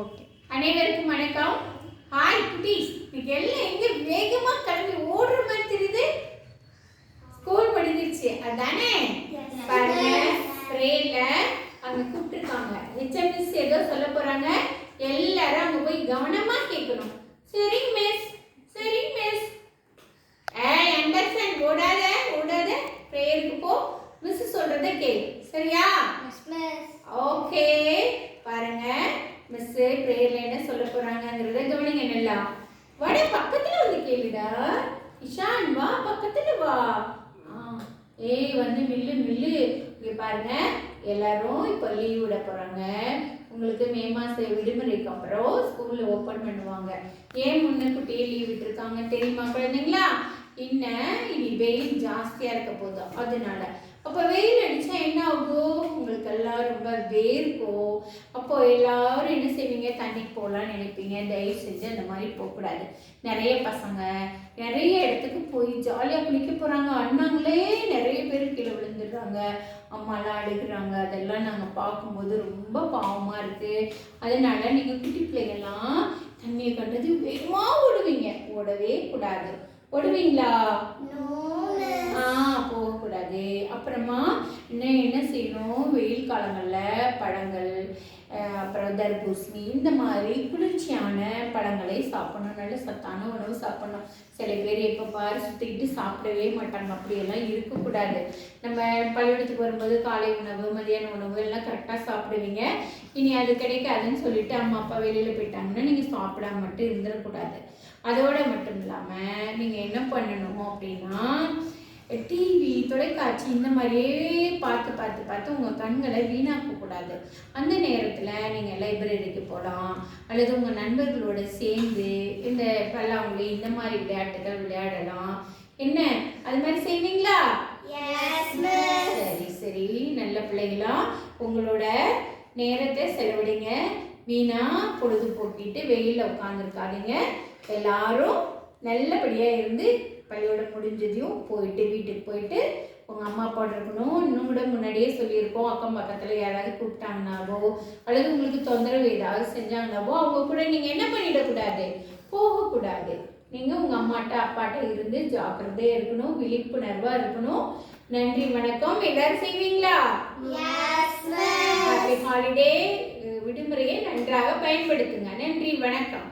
Okay. அனைவருக்கும் வணக்கம். Hi குட்டீஸ். இன்னைக்கு எல்லாம் எங்க வேகமா கிளம்பி ஓடுற மாதிரி தெரியுது? ஸ்கூல் முடிஞ்சிருச்சு. அதானே? பாருங்க ட்ரெயின்ல அங்க கூப்பிட்டுருக்காங்க. ஹெச்எம்எஸ் ஏதோ சொல்ல போறாங்க. எல்லாரும் அங்க போய் கவனமா கேட்கணும் சரிங்க மிஸ் சரிங்க மிஸ் ஏய் அண்டர்ஸ்டாண்ட் ஓடாத ஓடாத. ப்ரேயருக்கு போ. மிஸ் சொல்றத கேளு. சரியா? ஓகே மிஸ் பிரேயர்ல என்ன சொல்ல போறாங்கங்கறத கவனிங்க நல்லா. வட பக்கத்துல வந்து கேளுடா. இஷான் வா பக்கத்துல வா. ஆ, ஏய் வந்து மில்லு மில்லு. இங்க பாருங்க எல்லாரும் இப்போ லீவ் விட போறாங்க. உங்களுக்கு மே மாதம் விடுமுறைக்கு அப்புறம் ஸ்கூல்ல ஓப்பன் பண்ணுவாங்க. ஏன் முன்னக்குட்டியே லீவ் விட்டுருக்காங்க தெரியுமா குழந்தைங்களா? இன்னும் இனி வெயில் ஜாஸ்தியா இருக்க போதும் அதனால. அப்போ வெயில் அடிச்சா என்ன ஆகும்? எல்லாம் ரொம்ப வேர்க்கும் அப்போ எல்லாரும் என்ன செய்வீங்க? தண்ணிக்கு போகலான்னு நினைப்பீங்க. தயவு செஞ்சு அந்த மாதிரி போகக்கூடாது. நிறைய பசங்க நிறைய இடத்துக்கு போய் ஜாலியாக குளிக்க போகிறாங்க அண்ணாங்களே நிறைய பேர் கீழே விழுந்துடுறாங்க. அம்மாலாம் அழுகுறாங்க. அதெல்லாம் நாங்கள் பார்க்கும்போது ரொம்ப பாவமாக இருக்குது அதனால நீங்கள் குட்டி பிள்ளைங்கள்லாம் தண்ணியை கண்டது வேகமாக ஓடுவீங்க. ஓடவே கூடாது. ஓடுவீங்களா? ஆ போகக்கூடாது. அப்புறமா? இன்னும் என்ன செய்யணும்? வெயில் காலங்களில் பழங்கள் அப்புறம் தர்பூசணி இந்த மாதிரி குளிர்ச்சியான பழங்களை சாப்பிடணும். நல்ல சத்தான உணவு சாப்பிடணும். சில பேர் எப்போ பாரு சுற்றிக்கிட்டு சாப்பிடவே மாட்டாங்க. அப்படியெல்லாம் இருக்கக்கூடாது. நம்ம பள்ளிக்கூடத்துக்கு வரும்போது காலை உணவு மதியான உணவு எல்லாம் கரெக்டாக சாப்பிடுவீங்க. இனி அது கிடைக்காதுன்னு சொல்லிட்டு அம்மா அப்பா வெளியில் போயிட்டாங்கன்னா நீங்கள் சாப்பிடாம மட்டும் இருந்துடக்கூடாது. அதோட மட்டும் இல்லாமல் நீங்கள் என்ன பண்ணணும் அப்படின்னா டிவி தொலைக்காட்சி இந்த மாதிரியே பார்த்து பார்த்து பார்த்து உங்கள் கண்களை வீணாக்கக்கூடாது. அந்த நேரத்தில் நீங்கள் லைப்ரரிக்கு போகலாம் அல்லது உங்கள் நண்பர்களோட சேர்ந்து இந்த பல்லாங்குழி இந்த மாதிரி விளையாட்டுகள் விளையாடலாம். என்ன? அது மாதிரி செய்வீங்களா? சரி சரி. நல்ல பிள்ளைகளா உங்களோட நேரத்தை செலவிடுங்க. வீணா பொழுது போக்கிட்டு வெயிலில் உட்காந்துருக்காதீங்க எல்லாரும் நல்லபடியாக இருந்து பள்ளியோட முடிஞ்சதையும் போயிட்டு வீட்டுக்கு போயிட்டு உங்கள் அம்மா அப்பா இருக்கணும். இன்னும் கூட முன்னாடியே சொல்லியிருக்கோம் அக்கம் பக்கத்தில் யாராவது கூப்பிட்டாங்கனாவோ அல்லது உங்களுக்கு தொந்தரவு ஏதாவது செஞ்சாங்கனாவோ அவங்க கூட நீங்கள் என்ன பண்ணிடக்கூடாது? போகக்கூடாது. நீங்கள் உங்கள் அம்மாட்ட அப்பாட்ட இருந்து ஜாக்கிரதையாக இருக்கணும். விழிப்புணர்வாக இருக்கணும். நன்றி வணக்கம். எல்லாரும் செய்வீங்களா? ஹாலிடே விடுமுறையை நன்றாக பயன்படுத்துங்க. நன்றி வணக்கம்.